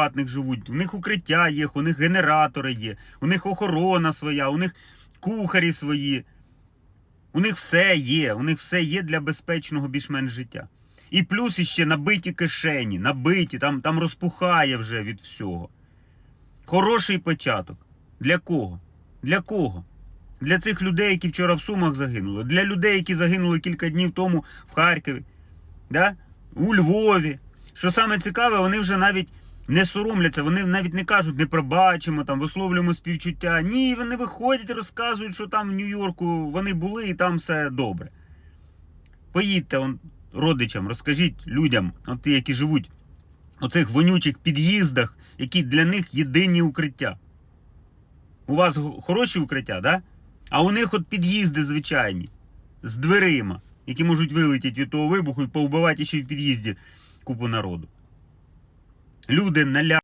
приватних живуть, у них укриття є, у них генератори є, у них охорона своя, у них кухарі свої. У них все є, у них все є для безпечного більш-менш життя. І плюс іще набиті кишені, набиті, там, там розпухає вже від всього. Хороший початок. Для кого? Для кого? Для цих людей, які вчора в Сумах загинули, для людей, які загинули кілька днів тому в Харкові, да? у Львові. Що саме цікаве, вони вже навіть не соромляться, вони навіть не кажуть, не пробачимо, там, висловлюємо співчуття. Ні, вони виходять розказують, що там в Нью-Йорку вони були і там все добре. Поїдьте он, родичам, розкажіть людям, от які живуть у цих вонючих під'їздах, які для них єдині укриття. У вас хороші укриття, да? а у них от під'їзди звичайні, з дверима, які можуть вилетіти від того вибуху і повбивати ще в під'їзді купу народу. Люди наля.